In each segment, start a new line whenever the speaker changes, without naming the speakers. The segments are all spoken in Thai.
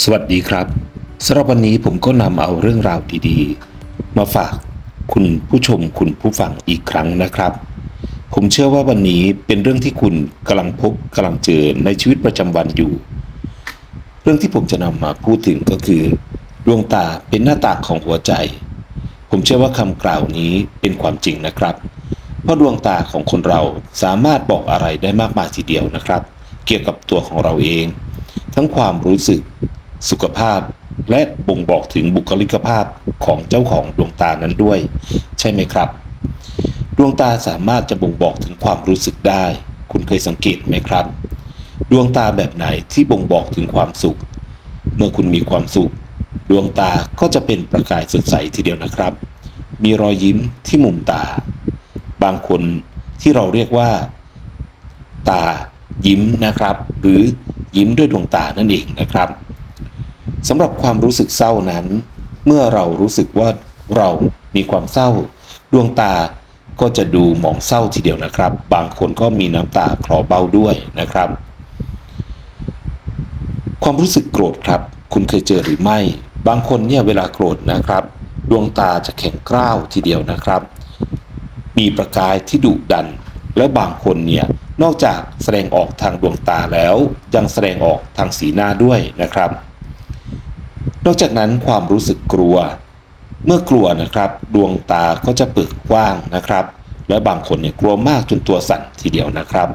สวัสดีครับสำหรับวันนี้ผมก็นำเอาเรื่องราวดีๆ มาฝากคุณผู้ชมคุณผู้ฟังอีกครั้งนะครับ ผมเชื่อว่าวันนี้เป็นเรื่องที่คุณกำลังพบกำลังเจอในชีวิตประจำวันอยู่ เรื่องที่ผมจะนำมาพูดถึงก็คือดวงตาเป็นหน้าต่างของหัวใจ ผมเชื่อว่าคำกล่าวนี้เป็นความจริงนะครับ เพราะดวงตาของคนเราสามารถบอกอะไรได้มากมายทีเดียวนะครับ เกี่ยวกับตัวของเราเอง ทั้งความรู้สึก สุขภาพ และบ่งบอกถึงบุคลิกภาพของเจ้าของดวงตานั้นด้วย ใช่ไหมครับ ดวงตาสามารถจะบ่งบอกถึงความรู้สึกได้ คุณเคยสังเกตไหมครับ ดวงตาแบบไหนที่บ่งบอกถึงความสุข เมื่อคุณมีความสุข ดวงตาก็จะเป็นประกายสดใสทีเดียวนะครับ มีรอยยิ้มที่มุมตา บางคนที่เราเรียกว่า ตายิ้มนะครับ หรือยิ้มด้วยดวงตานั่นเองนะครับ สำหรับความรู้สึกเศร้านั้น เมื่อเรารู้สึกว่าเรามีความเศร้า ดวงตาก็จะดูหมองเศร้าทีเดียวนะครับ บางคนก็มีน้ำตาคลอเบ้าด้วยนะครับ ความรู้สึกโกรธครับ คุณเคยเจอหรือไม่ บางคนเนี่ยเวลาโกรธนะครับ ดวงตาจะแข็งกร้าวทีเดียวนะครับ มีประกายที่ดุดัน และบางคนเนี่ยนอกจากแสดงออกทางดวงตาแล้ว ยังแสดงออกทางสีหน้าด้วยนะครับ นอกจากนั้นความรู้สึกกลัว เมื่อกลัวนะครับ ดวงตาก็จะเปิดกว้างนะครับ และบางคนเนี่ยกลัวมากจนตัวสั่นทีเดียวนะครับ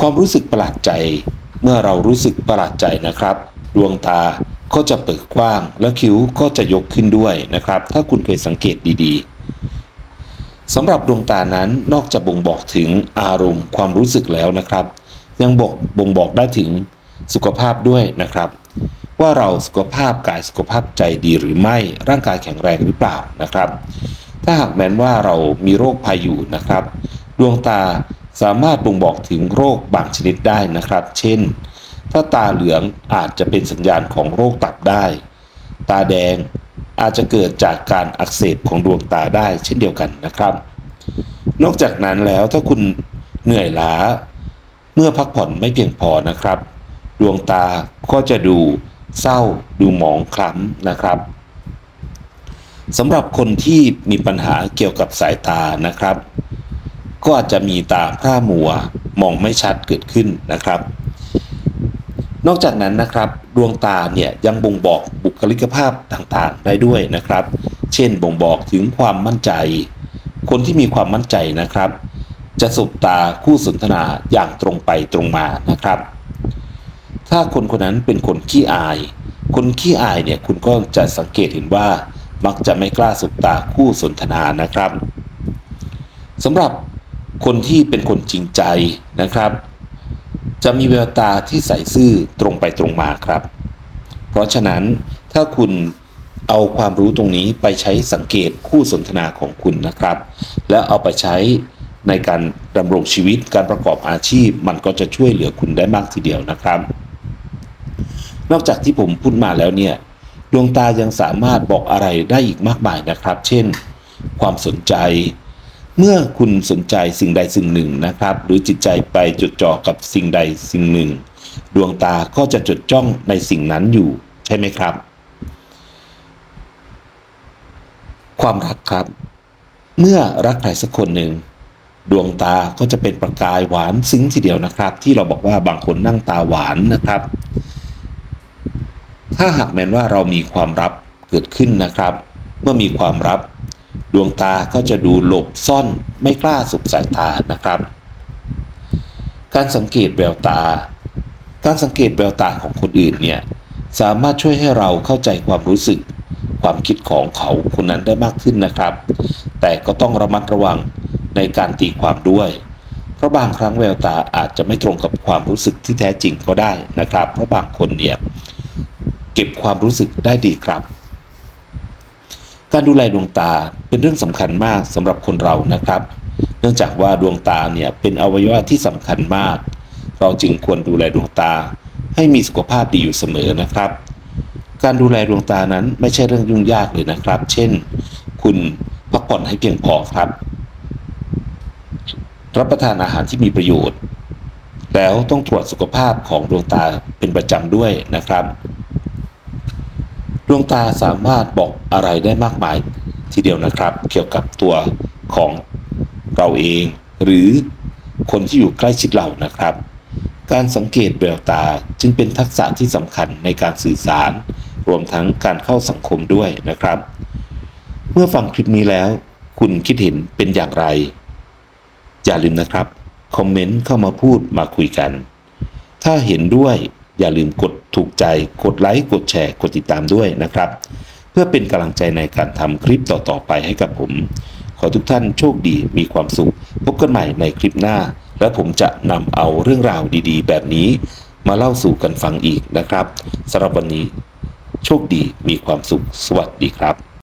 ความรู้สึกประหลาดใจ เมื่อเรารู้สึกประหลาดใจนะครับ ดวงตาก็จะเปิดกว้าง และคิ้วก็จะยกขึ้นด้วยนะครับ ถ้าคุณเคยสังเกตดีๆสำหรับดวงตานั้นนอกจากบ่งบอกถึงอารมณ์ความรู้สึกแล้วนะครับ ยังบอกบ่งบอกได้ถึงสุขภาพด้วยนะครับ ว่าเราสุขภาพกายสุขภาพใจดีหรือไม่ร่างกายแข็งแรงหรือเปล่านะครับ ถ้าหากแม้นว่าเรามีโรคภัยอยู่นะครับ ดวงตาสามารถบ่งบอกถึงโรคบางชนิดได้นะครับ เช่น ถ้าตาเหลืองอาจจะเป็นสัญญาณของโรคตับได้ ตาแดงอาจจะเกิดจากการอักเสบของดวงตาได้เช่นเดียวกันนะครับ นอกจากนั้นแล้วถ้าคุณเหนื่อยล้า เมื่อพักผ่อนไม่เพียงพอนะครับ ดวงตาก็จะดู เศร้าดูหมองคล้ำนะครับสำหรับคนที่มีปัญหาเกี่ยวกับสายตานะครับ ก็อาจจะมีตาพร่ามัวมองไม่ชัดเกิดขึ้นนะครับ นอกจากนั้นนะครับ ดวงตาเนี่ยยังบ่งบอกบุคลิกภาพต่างๆ ได้ด้วยนะครับ เช่นบ่งบอกถึงความมั่นใจ คนที่มีความมั่นใจนะครับ จะสบตาคู่สนทนาอย่างตรงไปตรงมานะครับ ถ้าคนคนนั้นเป็นคนขี้อาย คนขี้อายเนี่ยคุณก็จะสังเกตเห็นว่า มักจะไม่กล้าสบตาคู่สนทนานะครับสำหรับคนที่เป็นคนจริงใจนะครับ จะมีแววตาที่ใสซื่อตรงไปตรงมาครับ เพราะฉะนั้นถ้าคุณเอาความรู้ตรงนี้ไปใช้สังเกตคู่สนทนาของคุณนะครับ และเอาไปใช้ในการดำรงชีวิตการประกอบอาชีพ มันก็จะช่วยเหลือคุณได้มากทีเดียวนะครับ นอกจากที่ผมพูดมาแล้วเนี่ยดวงตายังสามารถบอกอะไรได้อีกมากมายนะครับ เช่น ความสนใจ เมื่อคุณสนใจสิ่งใดสิ่งหนึ่งนะครับ หรือจิตใจไปจดจ่อกับสิ่งใดสิ่งหนึ่ง ดวงตาก็จะจดจ้องในสิ่งนั้นอยู่ ใช่ไหมครับ ความรักครับ เมื่อรักใครสักคนหนึ่งดวงตาก็จะเป็นประกายหวานซึ้งทีเดียวนะครับ ที่เราบอกว่าบางคนนั่งตาหวานนะครับ ถ้าหากแม้นว่าเรามีความลับเกิดขึ้นนะครับ เมื่อมีความลับ ดวงตาก็จะดูหลบซ่อนไม่กล้าสุบสายตานะครับ การสังเกตแววตา การสังเกตแววตาของคนอื่นเนี่ยสามารถช่วยให้เราเข้าใจความรู้สึก ความคิดของเขาคนนั้นได้มากขึ้นนะครับ แต่ก็ต้องระมัดระวังในการตีความด้วย เพราะบางครั้งแววตาอาจจะไม่ตรงกับความรู้สึกที่แท้จริงก็ได้นะครับ เพราะบางคนเนี่ย เก็บความรู้สึกได้ดีครับ การดูแลดวงตาเป็นเรื่องสำคัญมากสำหรับคนเรานะครับ เนื่องจากว่าดวงตาเนี่ยเป็นอวัยวะที่สำคัญมาก เราจึงควรดูแลดวงตาให้มีสุขภาพดีอยู่เสมอนะครับ การดูแลดวงตานั้นไม่ใช่เรื่องยุ่งยากเลยนะครับ เช่น คุณพักผ่อนให้เพียงพอครับ รับประทานอาหารที่มีประโยชน์ แล้วต้องตรวจสุขภาพของดวงตาเป็นประจำด้วยนะครับ ดวงตาสามารถบอกอะไรได้มากมาย ทีเดียวนะครับ เกี่ยวกับตัวของเราเอง หรือคนที่อยู่ใกล้ชิดเรานะครับ การสังเกตแววตาจึงเป็นทักษะที่สำคัญในการสื่อสาร รวมทั้งการเข้าสังคมด้วยนะครับ เมื่อฟังคลิปนี้แล้ว คุณคิดเห็นเป็นอย่างไร อย่าลืมนะครับ คอมเมนต์เข้ามาพูดมาคุยกัน ถ้าเห็นด้วย อย่าลืมกดถูกใจ กดไลค์ กดแชร์ กดติดตามด้วยนะครับ เพื่อเป็นกำลังใจในการทำคลิปต่อๆไปให้กับผม ขอทุกท่านโชคดีมีความสุข พบกันใหม่ในคลิปหน้า และผมจะนำเอาเรื่องราวดีๆ แบบนี้ มาเล่าสู่กันฟังอีกนะครับสำหรับวันนี้ โชคดีมีความสุข สวัสดีครับ